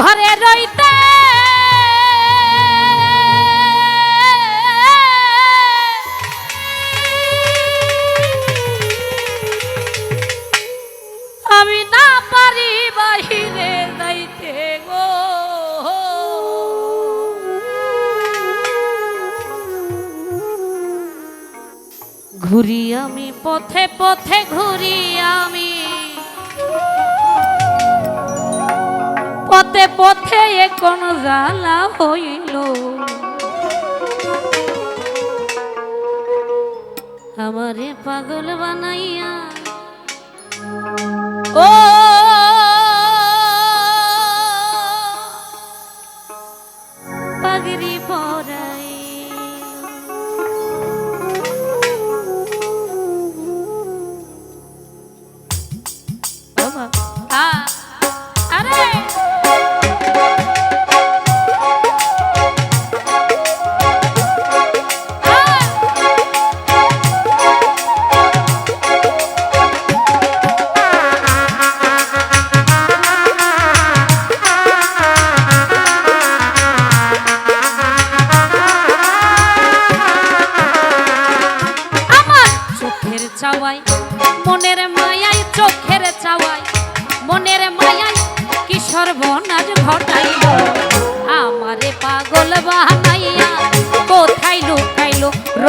ঘরে রইতে। আমি না পারি বাহিরে যাইতে গো। ঘুরি আমি পথে পথে ঘুরি আমি। পথে পথে এখন জ্বালা হইল। আমারে পাগল বানাইয়া ও পাগরি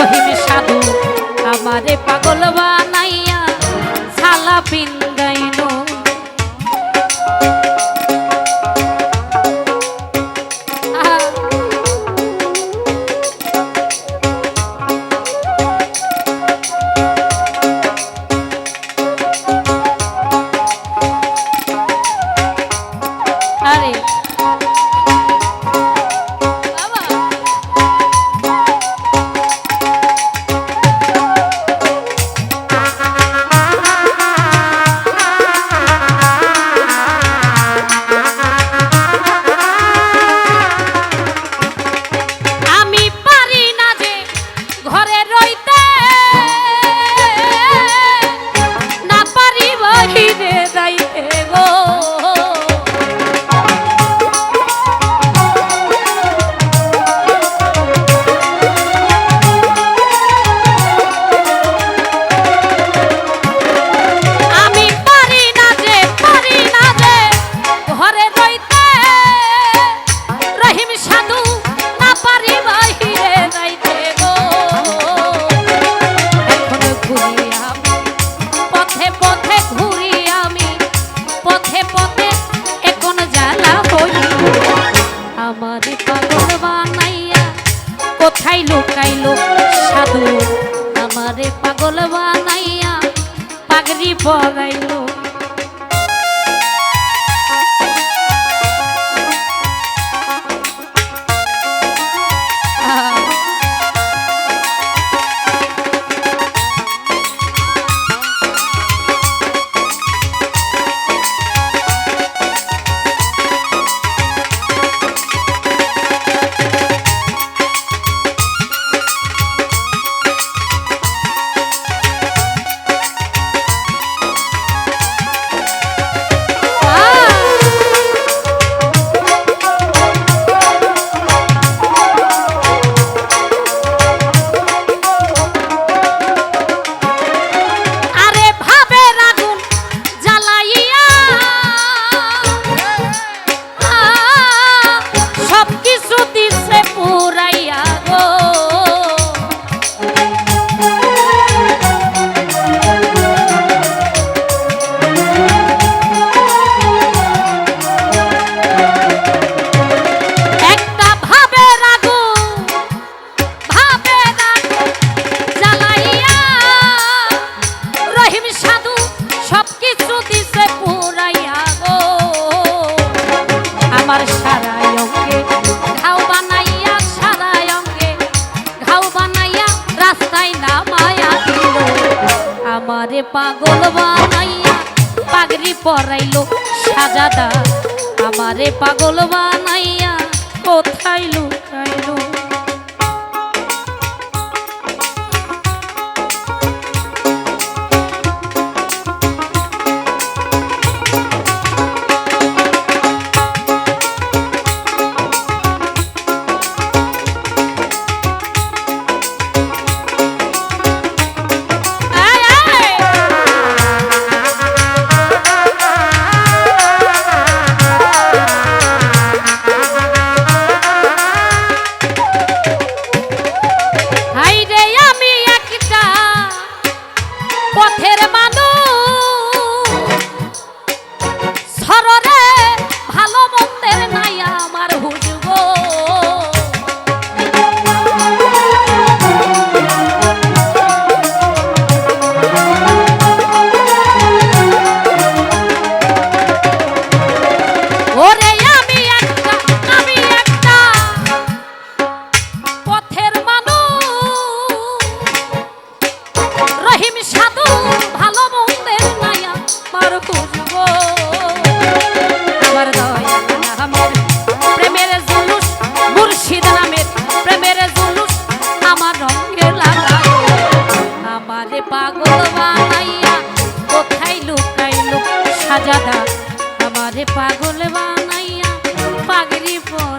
রহিম আরে পাগল বানাইয়া পাগড়ি পরাইলো সাজাদা। আমারে পাগল বানাইয়া কোথায় লুকাই পথের মানুষ। পাগল বানাইয়া পাগড়ি পর